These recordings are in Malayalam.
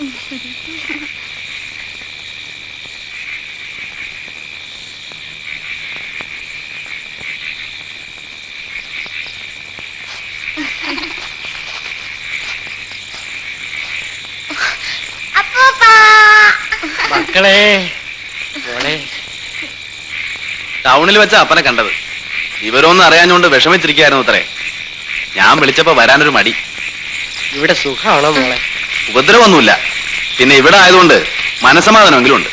മക്കളെ മോളെ ടൗണിൽ വെച്ച അപ്പനെ കണ്ടത്. വിവരമൊന്നും അറിയാഞ്ഞുകൊണ്ട് വിഷമിച്ചിരിക്കായിരുന്നു അത്രേ. ഞാൻ വിളിച്ചപ്പോ വരാനൊരു മടി. ഇവിടെ സുഖമാണോ മോളെ? ഉപദ്രവമൊന്നുമില്ല. പിന്നെ ഇവിടെ ആയതുകൊണ്ട് മനസമാധാനമെങ്കിലും ഉണ്ട്.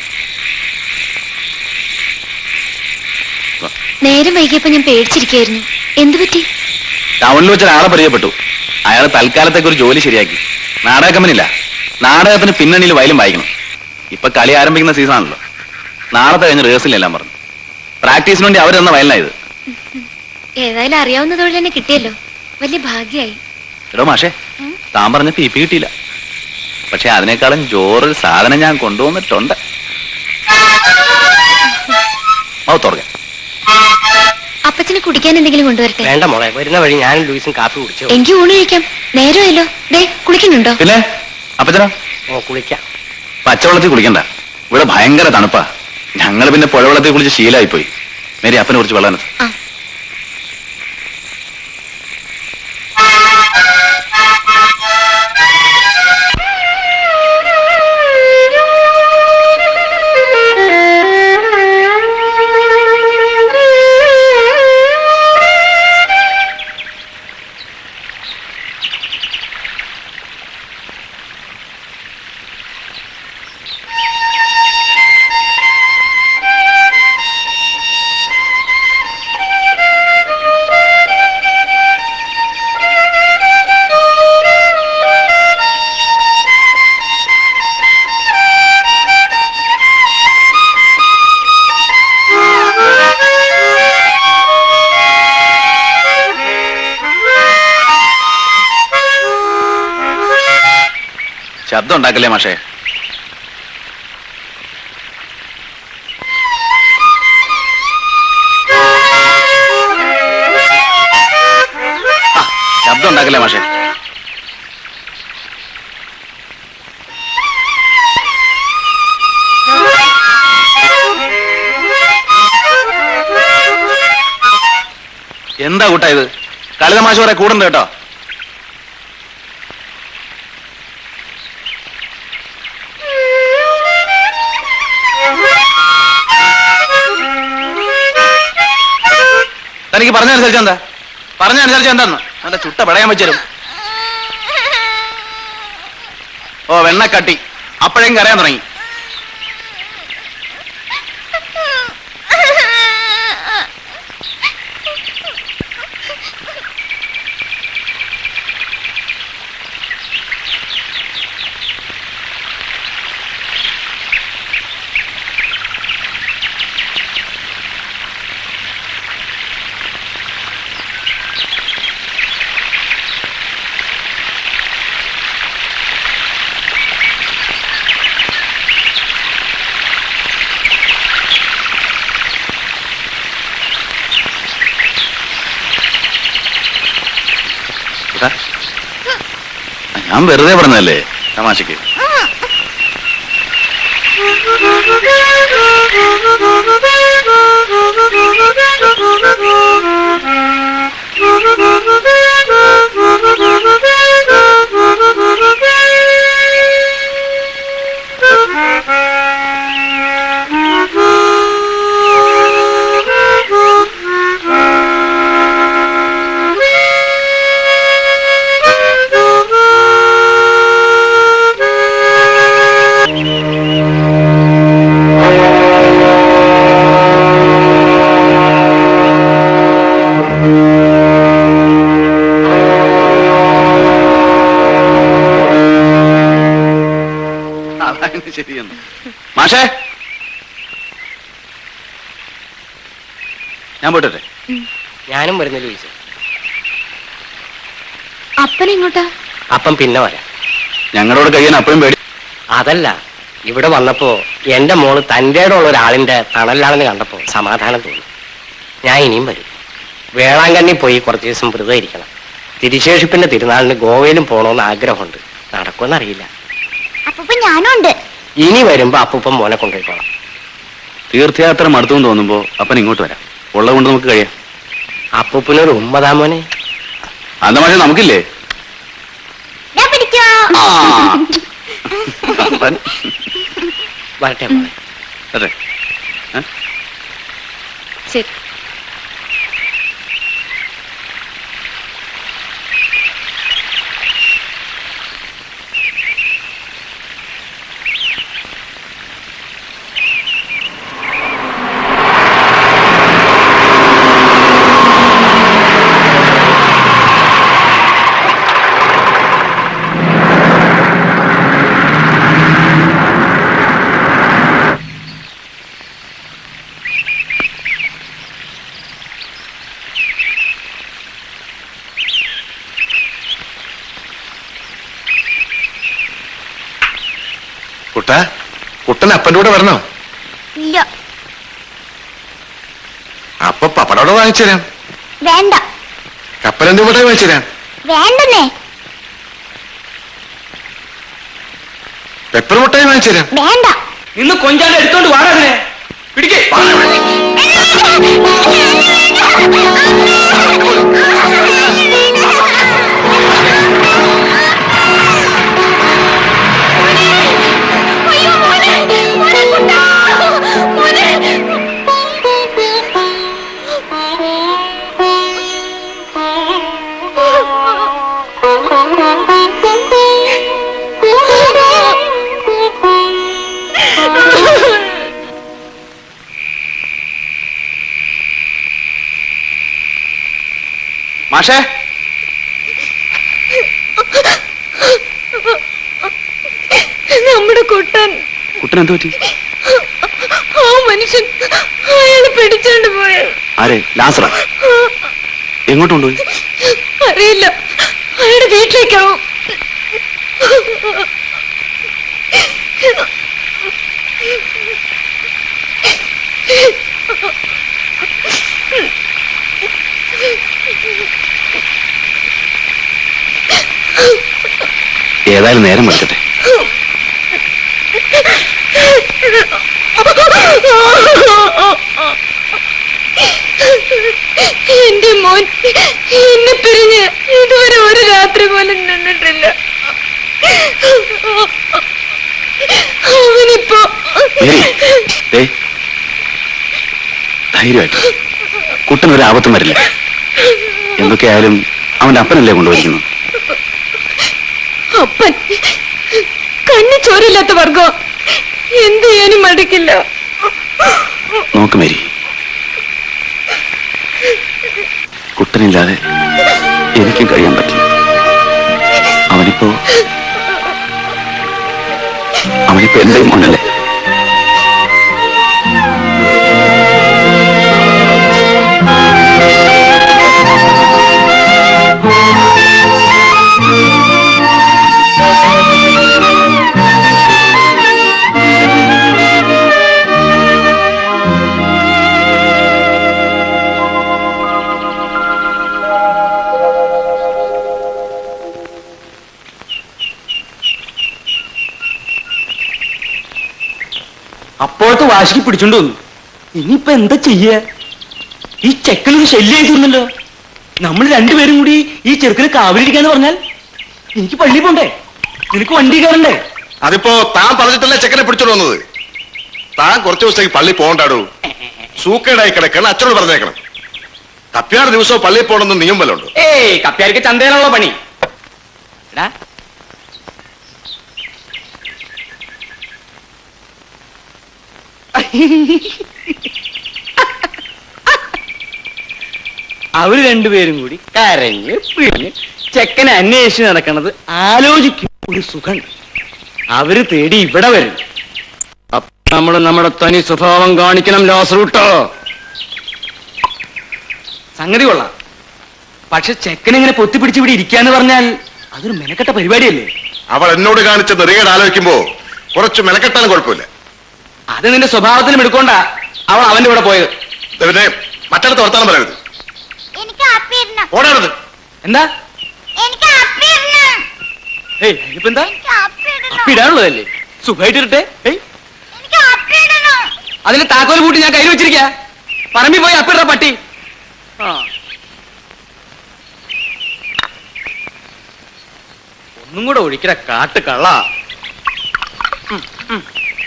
നേരം വൈകിയപ്പോ ഞാൻ പേടിച്ചിരിക്കായിരുന്നു. എന്തു പറ്റി? ടൗണിൽ വെച്ച ഒരാളെ പരിചയപ്പെട്ടു. അയാൾ തൽക്കാലത്തേക്ക് ഒരു ജോലി ശരിയാക്കി. നാടക കമ്പനിയില്ല നാടകത്തിന് പിന്നണിയിൽ വയലും വായിക്കണം. ഇപ്പൊ കളി ആരംഭിക്കുന്ന സീസൺ ആണല്ലോ. നാളത്തെ കഴിഞ്ഞ് റിഹേഴ്സൽ എല്ലാം പറഞ്ഞു. പ്രാക്ടീസിന് വേണ്ടി അവർ തന്ന വയലിനായത് ഏതായാലും അറിയാവുന്ന തൊഴിൽ തന്നെ കിട്ടിയല്ലോ. വലിയ ഭാഗ്യായി. എടോ മാഷേ താൻ പറഞ്ഞ പി പി കിട്ടിയില്ല. പക്ഷെ അതിനേക്കാളും ജോറിൽ സാധനം ഞാൻ കൊണ്ടുവന്നിട്ടുണ്ട്. മൗത്തോർഗൻ അപ്പച്ചന് കുടിക്കാൻ എന്തെങ്കിലും കൊണ്ടുവരട്ടെ? വേണ്ട മോളെ വരുന്ന വഴി ഞാനും ലൂയിസും കാപ്പി കുടിച്ചു. എനിക്ക് ഊണ് കഴിക്കാം. നേരമല്ലോ ദേ കുളിക്കുന്നുണ്ടോ? പിന്നെ? അപ്പച്ചനോ? ഓ കുളിക്കാം. പച്ചവെള്ളത്തിൽ കുളിക്കണ്ട. ഇവിടെ ഭയങ്കര തണുപ്പാ. ഞങ്ങൾ പിന്നെ പുഴവെള്ളത്തിൽ കുളിച്ച് ശീലായി പോയി മേരി അപ്പനെ കുറിച്ച് വെള്ളം ശബ്ദം ഉണ്ടാക്കല്ലേ മാഷേ? ശബ്ദം ഉണ്ടാക്കല്ലേ മാഷേ? എന്താ കൂട്ടാ ഇത്? കളിത മാഷ് കുറെ കേട്ടോ. തനിക്ക് പറഞ്ഞനുസരിച്ച് എന്താ? പറഞ്ഞനുസരിച്ച് എന്താന്ന്? അവന്റെ ചുട്ട പടയാൻ വെച്ചരും. ഓ വെണ്ണക്കട്ടി. അപ്പോഴേക്കും കരയാൻ തുടങ്ങി. ഞാൻ വെറുതെ പറഞ്ഞല്ലേ തമാശക്ക്. അതാണ് ശരിയെന്ന്. മാഷേ? ഞാൻ പോട്ടെ ഞാനും വരുന്ന അപ്പൻ അപ്പനെങ്ങോട്ടാ അപ്പം പിന്നെ വരാം. ഞങ്ങളോട് കഴിയാൻ അപ്പം പേടി അതല്ല ഇവിടെ വന്നപ്പോ എന്റെ മോൾ തന്റെ ഉള്ള ഒരാളിന്റെ തണലാണെന്ന് കണ്ടപ്പോ സമാധാനം തോന്നി. ഞാൻ ഇനിയും വരും. വേളാങ്കണ്ണി പോയി കുറച്ച് ദിവസം വെറുതെ ഇരിക്കണം. തിരുശേഷിപ്പിന്റെ തിരുനാളിന് ഗോവയിലും പോകണമെന്ന് ആഗ്രഹമുണ്ട്. നടക്കുമെന്നറിയില്ല അപ്പൊ ഞാനും ഉണ്ട് ഇനി വരുമ്പോ അപ്പൂപ്പൻ മോനെ കൊണ്ടുപോയിക്കോളാം തീർത്ഥയാത്ര മടുത്തു തോന്നുമ്പോ അപ്പൻ ഇങ്ങോട്ട് വരാം. ഉള്ളത് കൊണ്ട് നമുക്ക് കഴിയാം. അപ്പൂപ്പനൊരു ഉമ്മതാ മോനെ. അന്ന മഴ നമുക്കില്ലേ? ഞാൻ പിടിക്കോ? ആ. അപ്പൻ. വരട്ടെ മോനെ. അതെ. ശരി കുട്ട അപ്പന്റെ കൂടെ വരണോ? ഇല്ല. അപ്പൊ പപ്പടോടെ വാങ്ങിച്ചു തരാം. വേണ്ട. കപ്പലെന്തു കൂടെ വാങ്ങിച്ചു തരാം. വേണ്ടെന്നേ. പെപ്പർ മുട്ടായി വാങ്ങിച്ചു തരാം. വേണ്ട. ഇന്ന് കൊഞ്ചാണ്ട് എടുത്തോണ്ട് വാടാതിനെ പിടിക്കേ. മാഷേ. നമ്മുടെ കുട്ടൻ. കുട്ടൻ എന്ത് പറ്റി? ആ മനുഷ്യൻ അയാളെ പിടിച്ചോണ്ട് പോയത് ആരെ? ലാസറ? എങ്ങോട്ട് കൊണ്ടുപോയി? അറിയില്ല. അയാളുടെ വീട്ടിലേക്കാവും. ഏതായാലും നേരം വെളുക്കട്ടെ. എന്റെ മോൻ എന്നെ പിരിഞ്ഞ് ഇതുവരെ ഒരു രാത്രി പോലും നിന്നിട്ടില്ല. അവനിപ്പോ ധൈര്യമായിട്ട്. കുട്ടൻ ഒരു ആപത്തും വരില്ല. എന്തൊക്കെയായാലും അവന്റെ അപ്പനല്ലേ കൊണ്ടുപോയിരിക്കുന്നു അപ്പൻ കണ്ണി ചോരില്ലാത്ത വർഗോ. എന്ത് ചെയ്യാനും മടുക്കില്ല. നോക്ക് മേരി. കുട്ടനില്ലാതെ എനിക്കും കഴിയാൻ പറ്റില്ല. അവനിപ്പോ അവനിപ്പോ എന്തെങ്കിലും മോനല്ലേ? അപ്പോഴത്തെ വാശിക്ക് പിടിച്ചോണ്ട് വന്നു. ഇനിയിപ്പോ എന്താ ചെയ്യ? ഈ ചെക്കനൊരു ശല്യം തീർന്നല്ലോ നമ്മൾ രണ്ടുപേരും കൂടി ഈ ചെറുക്കന് കാവലിരിക്കാന്ന് പറഞ്ഞാൽ എനിക്ക് പള്ളി പോണ്ടേ? നിനക്ക് വണ്ടി കയറണ്ടേ? അതിപ്പോ താൻ പറഞ്ഞിട്ടല്ലേ ചെക്കനെ പിടിച്ചോണ്ട് വന്നത്? താൻ കുറച്ച് ദിവസത്തേക്ക് പള്ളി പോകണ്ടാടൂ? സൂക്കേടായി കിടക്കണം അച്ഛനോട് പറഞ്ഞേക്കണം. കപ്പ്യാർ ദിവസവും പള്ളിയിൽ പോകണമെന്ന് നിയമം വല്ല ഉണ്ട്? ഏയ് കപ്പ്യാർക്ക് ചന്തയിലുള്ള പണി. എടാ അവർ രണ്ടുപേരും കൂടി കരഞ്ഞ് പിഴിഞ്ഞ് ചെക്കനെ അന്വേഷിച്ച് നടക്കണത് ആലോചിക്കും. ഒരു സുഖം അവർ തേടി ഇവിടെ വരും. അപ്പൊ നമ്മൾ നമ്മുടെ തനി സ്വഭാവം കാണിക്കണം ലോസ് റൂട്ടോ സംഗതി കൊള്ളാം. പക്ഷെ ചെക്കൻ ഇങ്ങനെ പൊത്തിപ്പിടിച്ച് ഇവിടെ ഇരിക്കാന്ന് പറഞ്ഞാൽ അതൊരു മെനക്കെട്ട പരിപാടിയല്ലേ? അവൾ എന്നോട് കാണിച്ച നെറികേട് ആലോചിക്കുമ്പോ കുറച്ച് മെനക്കെട്ടാലും കുഴപ്പമില്ല. അത് നിന്റെ സ്വഭാവത്തിനും എടുക്കൊണ്ട അവൾ അവന്റെ കൂടെ പോയത്. പിന്നെ മറ്റടുത്ത് വർത്താനം പറയരുത്. ഓടരുത് എന്താ? ഏയ് ഇപ്പൊ എന്താ. അപ്പിടാനുള്ളതല്ലേ സുഖമായിട്ടിരട്ടെ ഏയ്. അതിന് താക്കോൽ കൂട്ടി ഞാൻ കയ്യിൽ വെച്ചിരിക്ക. പറമ്പിൽ പോയി അപ്പിട പട്ടി. ആ. ഒന്നും കൂടെ ഒഴിക്കട കാട്ട് കള്ള.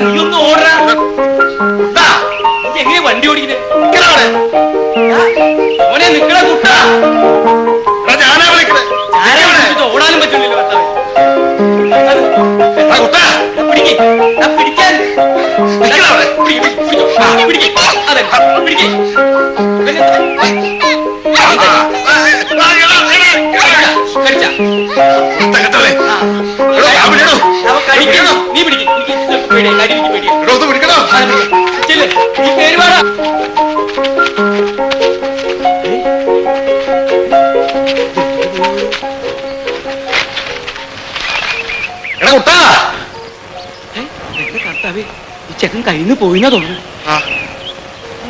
ചെക്കൻ ഓടാ എങ്ങനെ വണ്ടി ഓടിക്കുന്നത് ഓനെ നിക്കണ കുട്ടാ ഓടാനും പിടിക്ക് പിടിക്കാൻ അതെ പിടിക്ക്. കടിച്ച കയ്യിൽ നിന്ന് പോയിന്നാ തോന്നുന്നു. ആ.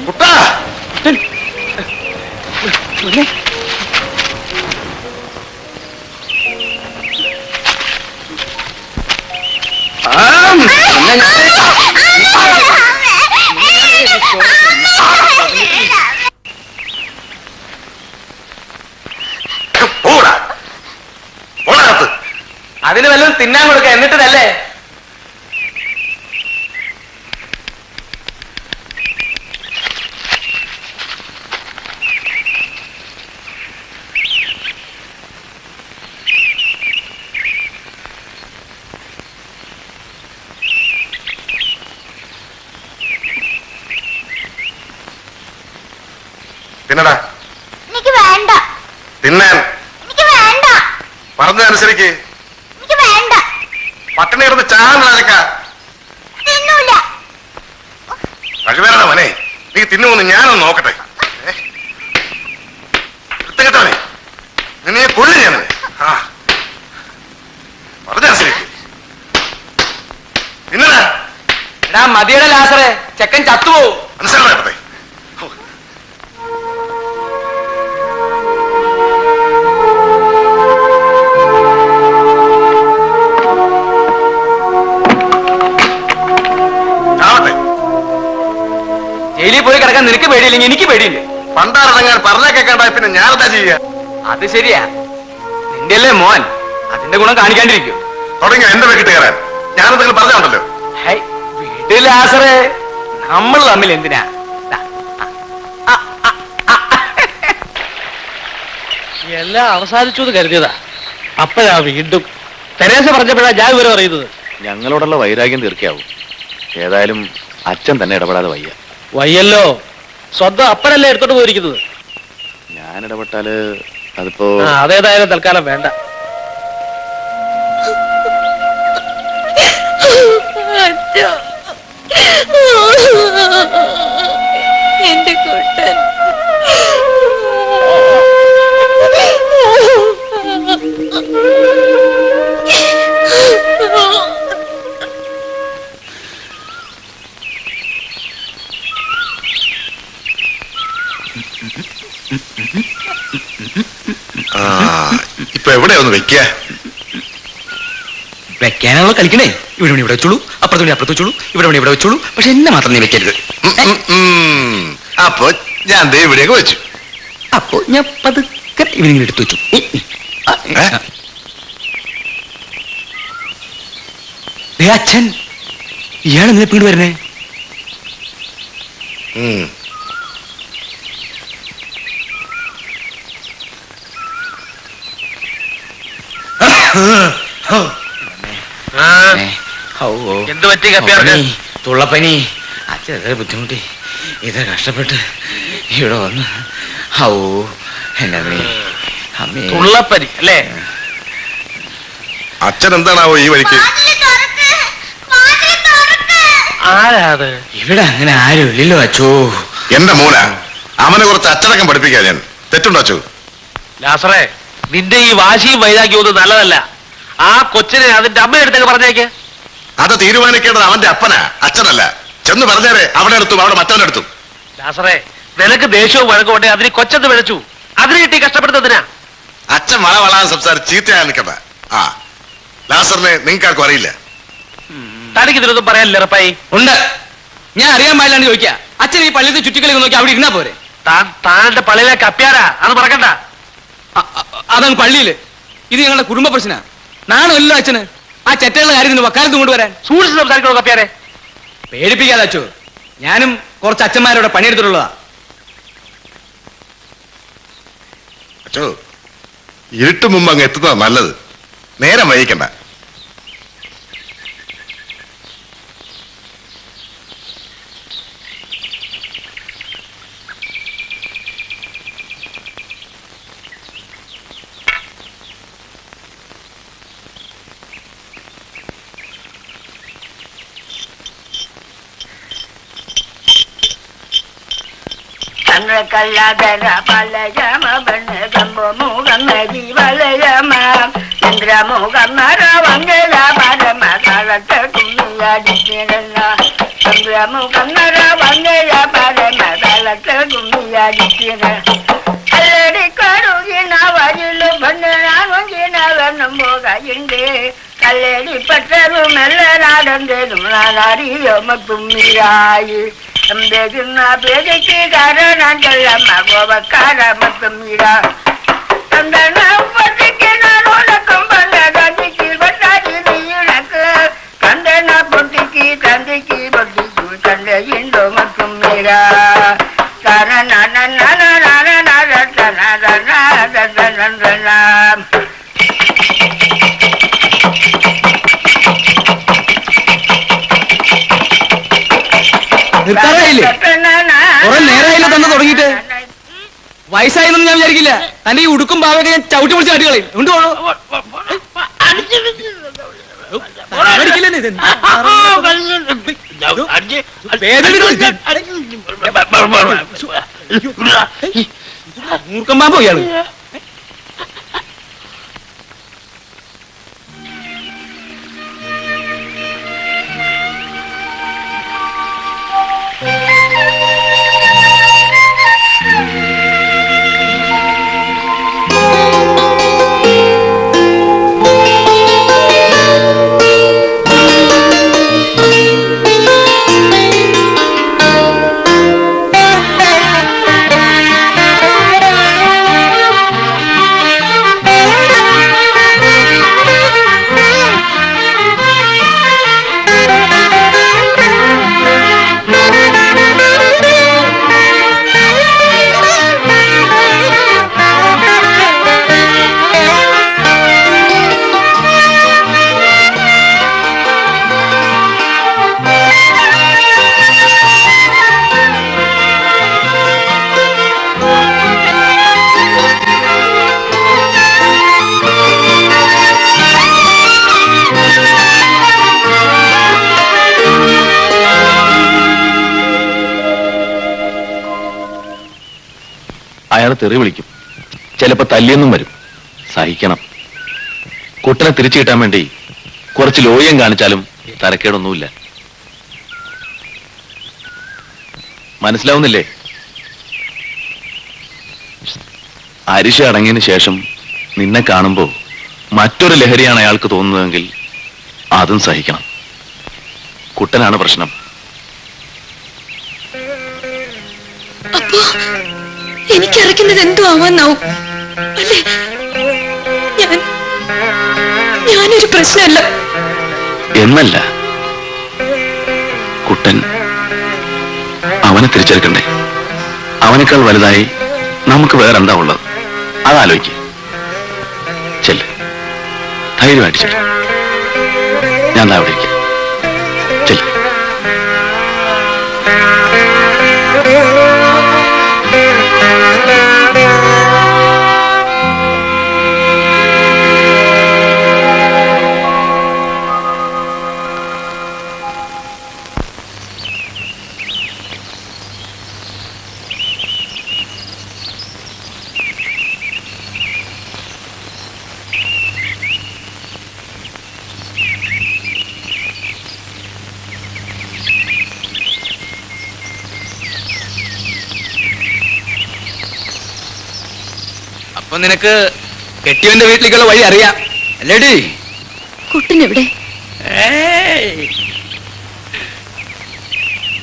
കുട്ടാ, അകത്ത്. അതിന് വല്ലതും തിന്നാൻ കൊടുക്ക. എന്നിട്ടല്ലേ തിന്നടാ എനിക്ക് വേണ്ട തിന്നാൻ എനിക്ക് വേണ്ട പറഞ്ഞതനുസരിക്ക് എനിക്ക് വേണ്ട പട്ടിണി കിടന്ന് ചാകാനക്ക തിന്നൂല കഴിവേറ മനെ നീ തിന്നുമെന്ന് ഞാനൊന്ന് നോക്കട്ടെ. ഏ? നിന്നെ കൊള്ളു ഞാൻ. ആ. പറഞ്ഞനുസരിക്ക് എടാ മതിയുടെ ലാസറെ. ചെക്കൻ ചത്തുപോകും പേടിയില്ലെങ്കിൽ എനിക്ക് പേടിയില്ല? പണ്ടാറിറങ്ങാൻ പറഞ്ഞാ കേൾക്കാണ്ടായി പിന്നെ ഞാനെന്താ ചെയ്യുക? അത് ശരിയാ. നിന്റെ അല്ലേ മോൻ? അതിന്റെ ഗുണം കാണിക്കാണ്ടിരിക്കും. തുടങ്ങി എന്റെ വീട്ടിൽ കയറാൻ ഞാനെന്തെങ്കിലും പറഞ്ഞുണ്ടല്ലോ. ഹൈ, വീട്ടിലെ ആസറേ നമ്മൾ തമ്മിൽ എന്തിനാ? ദാ, ആ, ആ, ആ, ആ. എല്ലാം അവസാനിച്ചു എന്ന് കരുതിയതാ. അപ്പോഴാ വീണ്ടും തെരേസ പറഞ്ഞപ്പോഴാ ഞാൻ ഇവരെ പറയുന്നത് ഞങ്ങളോടുള്ള വൈരാഗ്യം തീർക്കാവും ഏതായാലും അച്ഛൻ തന്നെ ഇടപെടാതെ വയ്യ. വയ്യല്ലോ. സ്വന്തം അപ്പനല്ലേ എടുത്തോണ്ട് പോയിരിക്കുന്നത്? ഞാൻ ഇടപെട്ടാൽ അതിപ്പോ ആ അതേതായാലും തൽക്കാലം വേണ്ട. Oh, എന്റെ കുട്ടൻ ആ ഇപ്പൊ എവിടെയാ ഒന്ന് വെക്കുക വെക്കാനുള്ള കളിക്കണേ. ഇവിടെ വേണി ഇവിടെ വെച്ചോളൂ അപ്പുറത്ത് വേണി അപ്പുറത്ത് വെച്ചോളൂ ഇവിടെ വേണി ഇവിടെ വെച്ചോളൂ. പക്ഷെ എന്നെ മാത്രം നീ വെക്കരുത്. അപ്പൊ ഞാൻ ദേ ഇവിടെയൊക്കെ വെച്ചു. അപ്പോ ഞാൻ പതുക്കെ ഇവനിങ്ങനെ എടുത്തു വെച്ചു. അച്ഛൻ ഇയാൾ എങ്ങനെ പിന്നീട് വരുന്നേ എന്ത് പറ്റി കപ്പിയാർക്ക് പനി, തുള്ളപ്പനി. അച്ഛൻ ബുദ്ധിമുട്ടി. ഇത് കഷ്ടപ്പെട്ട് ഇവിടെ വന്ന്. ഔ എന്നെ അമ്മേ. അമ്മേ. തുള്ളപ്പനി അല്ലേ? അച്ഛൻ എന്താണാവോ ഈ വഴിക്ക്? ആരാ അത് ഇവിടെ അങ്ങനെ ആരും ഇല്ലല്ലോ അച്ചോ എന്റെ മോന. അവനെ കുറച്ച് അച്ചടക്കം പഠിപ്പിക്കാൻ ഞാൻ. തെറ്റുണ്ടോ അച്ചു ലാസറേ നിന്റെ ഈ വാശിയും വൈരാഗ്യവും ഒന്നും നല്ലതല്ല. ആ കൊച്ചിനെ അതിന്റെ അമ്മയെടുത്തേക്ക് പറഞ്ഞേക്ക്. അത് തീരുമാനിക്കേണ്ടത് അവന്റെ അപ്പനാ അച്ഛനല്ല. ചെന്ന് പറഞ്ഞേരെ അവിടെ എടുത്തും അവിടെ മറ്റവനെടുത്തും ദാസറേ നിനക്ക് ദേഷ്യവും വഴക്കോട്ടെ അതിന് കൊച്ചെന്ന് വിളിച്ചു. അതിന് കിട്ടി കഷ്ടപ്പെടുന്നതിനാ അച്ഛൻ വള വളാൻ സംസാരിച്ച് ചീത്തയാ നിൽക്കണ്ട. ആ ലാസറിനെ നിങ്ങൾക്കാർക്കും അറിയില്ല. തനിക്ക് ഇതിലൊന്നും പറയാനില്ല ഉറപ്പായി ഉണ്ട്. ഞാൻ അറിയാൻ പാടില്ലാണ്ട് ചോദിക്കാം. അച്ഛൻ ഈ പള്ളിയിൽ ചുറ്റിക്കളി നോക്കി അവിടെ ഇരുന്നാ പോരെ? താൻ താന്റെ പള്ളിയിലെ കപ്പ്യാരാ? അത് മറക്കണ്ട. അതാണ് പള്ളിയിൽ. ഇത് ഞങ്ങളുടെ കുടുംബ പ്രശ്ന. നാണല്ലോ അച്ഛന്? ആ ചെറ്റയുള്ള കാര്യത്തിന് വക്കാലത്ത് കൊണ്ടുവരാൻ. സൂക്ഷിച്ച് സംസാരിക്കണോ കപ്പ്യാരെ പേടിപ്പിക്കാതെ അച്ഛോ. ഞാനും കുറച്ച് അച്ഛന്മാരോടെ പണിയെടുത്തിട്ടുള്ളതാ. അച്ചോ ഇരുട്ട് മുമ്പ് അങ്ങ് എത്തുന്നതാ നല്ലത്. നേരം വൈകിക്കണ്ട. கண்ணு கல்லாதன பலயம பண்ணு கம்பு முகம் ஜீவலயம சந்திர முகம் மரவங்கல பரம காலத்த கும்மியாடிக்கிறா சந்திர முகம் மரவங்கல பரம காலத்த கும்மியாடிக்கிற அல்லடி கருகின வரிலு பண்ணு நானும் போக இங்கே கல்லடி பற்றரும் மெல்ல நடந்ததும் நான் அறியம கும்மியாயி ತಂಬೆಗಿನ್ನ ಬೇಡಿಕೆಗಾರ ನಂದಲ್ಲ ಮಗುವ ಕಾರ ಮತ್ತು ಮೀರ ತಂದನ ಪಟ್ಟಕ್ಕೆ ನಾನು ಕಂಬಂದಿಕ್ಕಿ ಬಟ್ಟಾಗಿ ಇಳಕ ತಂದನ ಪೊಟ್ಟಿಕ್ಕಿ ತಂದಿಕ್ಕಿ ಬಡ್ಡಿಕ್ಕಿ ತಂದೆ ಇಂದು ಮತ್ತು ಮೀರಾ വയസ്സായെന്നും ഞാൻ വിചാരിക്കില്ല തന്റെ ഈ ഉടുക്കും പാവൊക്കെ ഞാൻ ചവിട്ടി പിടിച്ച് കാട്ടുകളയും ഉണ്ട് മൂർക്കം പാമ്പോ ഇയാൾ ചിലപ്പോ തല്ലിയൊന്നും വരും. സഹിക്കണം. കുട്ടനെ തിരിച്ചു കിട്ടാൻ വേണ്ടി കുറച്ച് ലോയം കാണിച്ചാലും തരക്കേടൊന്നുമില്ല. മനസ്സിലാവുന്നില്ലേ? അരിശ അടങ്ങിയതിനു ശേഷം നിന്നെ കാണുമ്പോൾ മറ്റൊരു ലഹരിയാണ് അയാൾക്ക് തോന്നുന്നതെങ്കിൽ അതും സഹിക്കണം. കുട്ടനാണ് പ്രശ്നം. എനിക്ക് എനിക്കറിക്കുന്നത് എന്തോ ആവാന്നാവും ഞാനൊരു പ്രശ്നമല്ല. എന്നല്ല. കുട്ടൻ അവനെ തിരിച്ചെടുക്കണ്ടേ? അവനേക്കാൾ വലുതായി നമുക്ക് വേറെ എന്താ ഉള്ളത്? അതാലോചിക്ക് ചെല്ല്. ധൈര്യമായിട്ട് ചെല്ല്. ഞാൻ അവിടെ ഇരിക്കും. ചെല്ല്. നിനക്ക് കെട്ടിയവന്റെ വീട്ടിലേക്കുള്ള വഴി അറിയാം. അല്ലേടി? കുട്ടിനെവിടെ?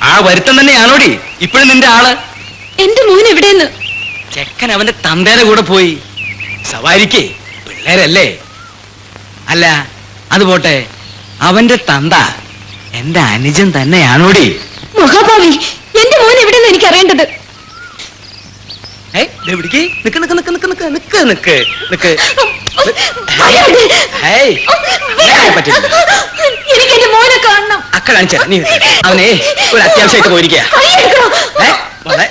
ആ വരുത്തം തന്നെയാണോടി? ഇപ്പോഴും നിന്റെ ആൾ. എന്റെ മോൻ എവിടെയെന്ന്? ചെക്കൻ അവന്റെ തമ്പേരെ കൂടെ പോയി. സവാരിക്കേ പിള്ളേരല്ലേ? അല്ല അത് പോട്ടെ. അവന്റെ തന്ത എന്റെ അനുജൻ തന്നെയാണോടി? മഹാഭാവി എന്റെ മോൻ എവിടെയെന്ന് എനിക്ക് അറിയേണ്ടത്. നിക്ക് നിക്ക് നിക്ക് നിക്ക് നിക്ക് നിക്ക് നിക്ക്. നിക്ക്. വരാതെ. ഏയ്, ഇങ്ങനെ പറ്റില്ല. എനിക്ക് എന്റെ മോനെ കാണണം. അക്ക കാണിച്ചാ നീ അവനെ ഒരു അത്യാവശ്യമായിട്ട് പോയിരിക്കുക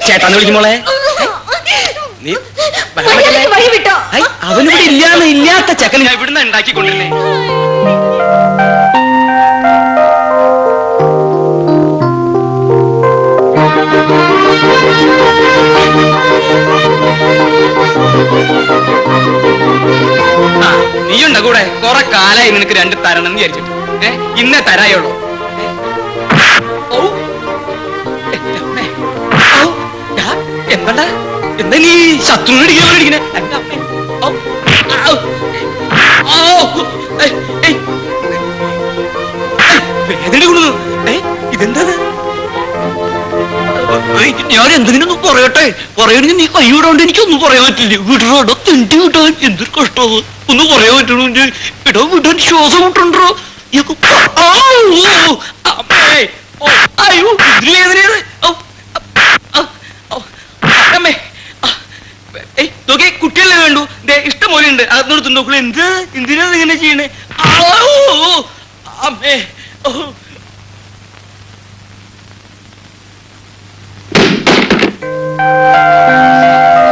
ചേട്ടാന്ന് വിളിക്കുമോളെ നീ അവനിവിടെ ഇല്ലാന്ന് ഇല്ലാത്ത ചക്കൻ ഞാൻ ഇവിടുന്ന് ഉണ്ടാക്കിക്കൊണ്ടിരുന്നേ. നീയുണ്ട കൂടെ. കുറെ കാലായി നിനക്ക് രണ്ട് തരണം എന്ന് വിചാരിച്ചിട്ട്. ഏ ഇന്നേ തരായുള്ളൂ എന്താ എന്താ നീ. ഔ. ഡാ, എന്താടാ? എന്താ ഞാൻ എന്തെങ്കിലും ഒന്ന് പറയട്ടെ? പറയണെങ്കിൽ നീ കൈ വിടാണ്ട് എനിക്കൊന്നും പറയാൻ പറ്റില്ല. വിടറോ തെണ്ടി വിടാൻ. എന്തൊരു കഷ്ടത് ഒന്ന് പറയാൻ പറ്റണോ ഇടോ വിടാൻ ശ്വാസം വിട്ടുണ്ടോ അയ്യോ കുട്ടികളെ വേണ്ടു? ദേ ഇഷ്ടം പോലെ ഉണ്ട് അതൊന്നും നോക്കുള്ളൂ എന്ത്? എന്തിനാ ഇങ്ങനെ ചെയ്യണേ? അമ്മേ. ഓ Música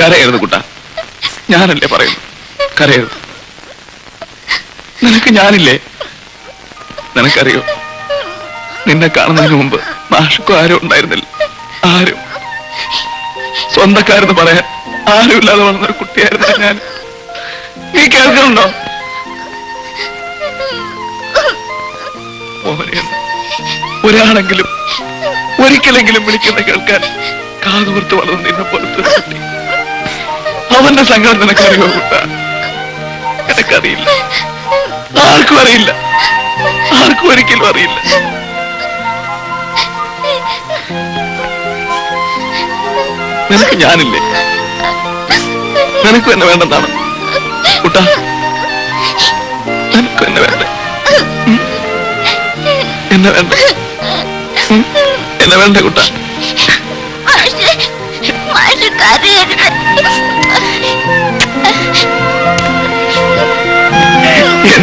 കരയരുത് കുട്ട. ഞാനല്ലേ പറയുന്നു? കരയരുത്. നിനക്ക് ഞാനില്ലേ? നിനക്കറിയോ? നിന്നെ കാണുന്നതിന് മുമ്പ് മാഷക്കും ആരും ഉണ്ടായിരുന്നില്ല. ആരും. സ്വന്തക്കാരെന്ന് പറയാൻ ആരുമില്ലാതെ വളർന്ന ഒരു കുട്ടിയായിരുന്നു ഞാൻ. നീ കേൾക്കുന്നുണ്ടോ? ഒരാളെങ്കിലും ഒരിക്കലെങ്കിലും വിളിക്കുന്ന കേൾക്കാൻ കാതുപുറത്ത് വളർന്നു നിന്നെ പുറത്ത് അവന്റെ സങ്കടം നിനക്കറിയോ കുട്ട എനക്കറിയില്ല. ആർക്കും അറിയില്ല. ആർക്കും ഒരിക്കലും അറിയില്ല. നിനക്ക് ഞാനില്ലേ? നിനക്കും എന്നെ വേണ്ടെന്നാണ്. കുട്ട നിനക്കും എന്നെ വേണ്ട? എന്നെ വേണ്ട? എന്നെ വേണ്ട കുട്ട?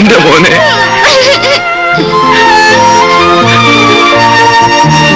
മാഷ് കരയരുത് എന്റെ മോനെ